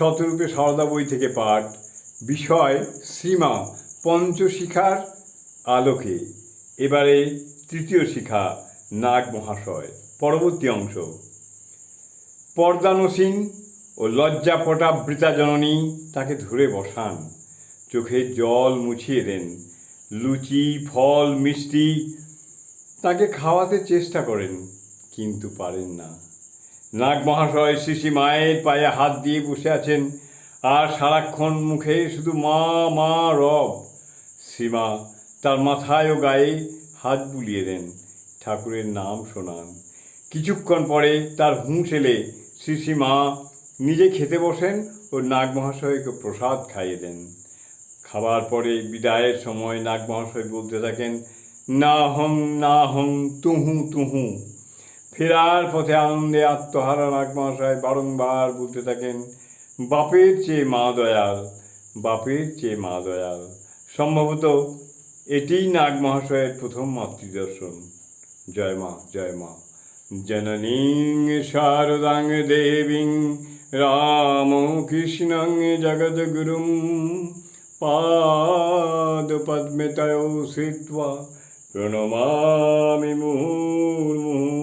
শতরূপে সারদা বই থেকে পাঠ, বিষয় শ্রীমা পঞ্চশিখার আলোকে। এবারে তৃতীয় শিখা, নাগ মহাশয়, পরবর্তী অংশ। পর্দানসীন ও লজ্জাপটা বৃতা জননী তাকে ধরে বসান। চোখে জল মুছিয়ে দেন। লুচি, ফল, মিষ্টি তাকে খাওয়াতে চেষ্টা করেন, কিন্তু পারেন না। নাগ মহাশয় শিশি মায়ের পায়ে হাত দিয়ে বসে আছেন আর সারাক্ষণ মুখে শুধু মা মা, রব। সীমা তার মাথায় ও গায়ে হাত বুলিয়ে দেন। ঠাকুরের নাম শোনান। কিছুক্ষণ পরে তার হুঁশ এলে শিশি মা নিজে খেতে বসেন ও নাগ মহাশয়কে প্রসাদ খাইয়ে দেন। খাবার পরে বিদায়ের সময় নাগ মহাশয় বলতে থাকেন না হং না হং তুহু তুহু। ফেরার পথে আনন্দে আত্মহারা নাগ মহাশয় বারংবার বলতে থাকেন, বাপের চেয়ে মা দয়াল, বাপের চেয়ে মা দয়াল। সম্ভবত এটিই নাগ মহাশয়ের প্রথম মাতৃদর্শন। জয় মা জয় মা। জননীং শারদাং দেবীং রাম কৃষ্ণং জগদ্গুরুম পাদপদ্মে তয়ো শ্রিত্বা প্রণমামি মুহুর্মুহুঃ